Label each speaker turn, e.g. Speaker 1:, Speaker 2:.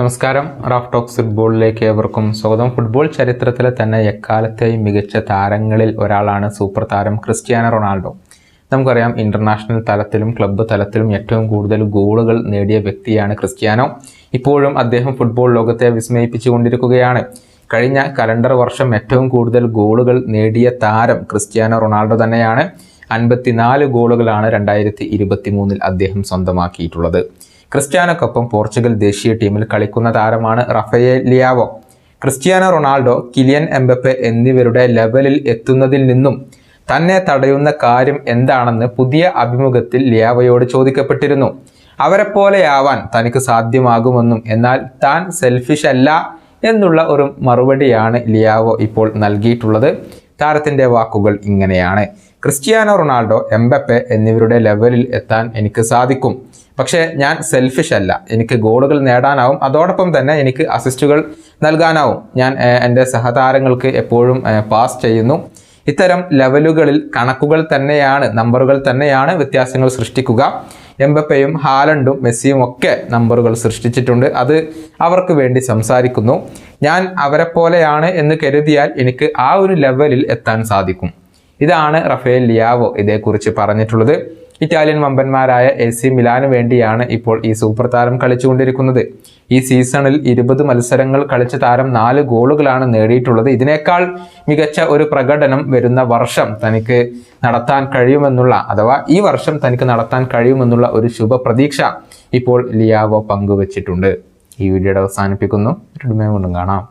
Speaker 1: നമസ്കാരം. Raf talks ഫുട്ബോളിലേക്ക് ഏവർക്കും സ്വാഗതം. ഫുട്ബോൾ ചരിത്രത്തിലെ തന്നെ എക്കാലത്തെയും മികച്ച താരങ്ങളിൽ ഒരാളാണ് സൂപ്പർ താരം ക്രിസ്ത്യാനോ റൊണാൾഡോ. നമുക്കറിയാം ഇന്റർനാഷണൽ തലത്തിലും ക്ലബ്ബ് തലത്തിലും ഏറ്റവും കൂടുതൽ ഗോളുകൾ നേടിയ വ്യക്തിയാണ് ക്രിസ്ത്യാനോ. ഇപ്പോഴും അദ്ദേഹം ഫുട്ബോൾ ലോകത്തെ വിസ്മയിപ്പിച്ചുകൊണ്ടിരിക്കുകയാണ്. കഴിഞ്ഞ കലണ്ടർ വർഷം ഏറ്റവും കൂടുതൽ ഗോളുകൾ നേടിയ താരം ക്രിസ്ത്യാനോ റൊണാൾഡോ തന്നെയാണ്. അൻപത്തിനാല് ഗോളുകളാണ് രണ്ടായിരത്തി ഇരുപത്തി മൂന്നിൽ അദ്ദേഹം സ്വന്തമാക്കിയിട്ടുള്ളത്. ക്രിസ്ത്യാനോക്കൊപ്പം പോർച്ചുഗൽ ദേശീയ ടീമിൽ കളിക്കുന്ന താരമാണ് Rafael Leao. Cristiano Ronaldo Kylian Mbappe എന്നിവരുടെ ലെവലിൽ എത്തുന്നതിൽ നിന്നും തന്നെ തടയുന്ന കാര്യം എന്താണെന്ന് പുതിയ അഭിമുഖത്തിൽ ലിയാവയോട് ചോദിക്കപ്പെട്ടിരുന്നു. അവരെപ്പോലെയാവാൻ തനിക്ക് സാധ്യമാകുമെന്നും എന്നാൽ താൻ സെൽഫിഷ് അല്ല എന്നുള്ള ഒരു മറുപടിയാണ് ലിയാവോ ഇപ്പോൾ നൽകിയിട്ടുള്ളത്. താരത്തിന്റെ വാക്കുകൾ ഇങ്ങനെയാണ്. ക്രിസ്റ്റിയാനോ റൊണാൾഡോ എംബപ്പെ എന്നിവരുടെ ലെവലിൽ എത്താൻ എനിക്ക് സാധിക്കും. പക്ഷേ ഞാൻ സെൽഫിഷ് അല്ല. എനിക്ക് ഗോളുകൾ നേടാനാവും. അതോടൊപ്പം തന്നെ എനിക്ക് അസിസ്റ്റുകൾ നൽകാനാവും. ഞാൻ എന്റെ സഹതാരങ്ങൾക്ക് എപ്പോഴും പാസ് ചെയ്യുന്നു. ഇത്തരം ലെവലുകളിൽ കണക്കുകൾ തന്നെയാണ് നമ്പറുകൾ തന്നെയാണ് വ്യത്യാസങ്ങൾ സൃഷ്ടിക്കുക. എംബപ്പയും ഹാലണ്ടും മെസ്സിയും ഒക്കെ നമ്പറുകൾ സൃഷ്ടിച്ചിട്ടുണ്ട്. അത് അവർക്ക് വേണ്ടി സംസാരിക്കുന്നു. ഞാൻ അവരെ പോലെയാണ് എന്ന് കരുതിയാൽ എനിക്ക് ആ ഒരു ലെവലിൽ എത്താൻ സാധിക്കും. ഇതാണ് റഫേൽ ലിയാവോ ഇതേക്കുറിച്ച് പറഞ്ഞിട്ടുള്ളത്. ഇറ്റാലിയൻ വമ്പന്മാരായ എ സി മിലാനു വേണ്ടിയാണ് ഇപ്പോൾ ഈ സൂപ്പർ താരം കളിച്ചുകൊണ്ടിരിക്കുന്നത്. ഈ സീസണിൽ ഇരുപത് മത്സരങ്ങൾ കളിച്ച താരം നാല് ഗോളുകളാണ് നേടിയിട്ടുള്ളത്. ഇതിനേക്കാൾ മികച്ച ഒരു പ്രകടനം വരുന്ന വർഷം തനിക്ക് നടത്താൻ കഴിയുമെന്നുള്ള അഥവാ ഈ വർഷം തനിക്ക് നടത്താൻ കഴിയുമെന്നുള്ള ഒരു ശുഭ ഇപ്പോൾ ലിയാവോ പങ്കുവച്ചിട്ടുണ്ട്. ഈ വീഡിയോയുടെ അവസാനിപ്പിക്കുന്നു. വീണ്ടും കാണാം.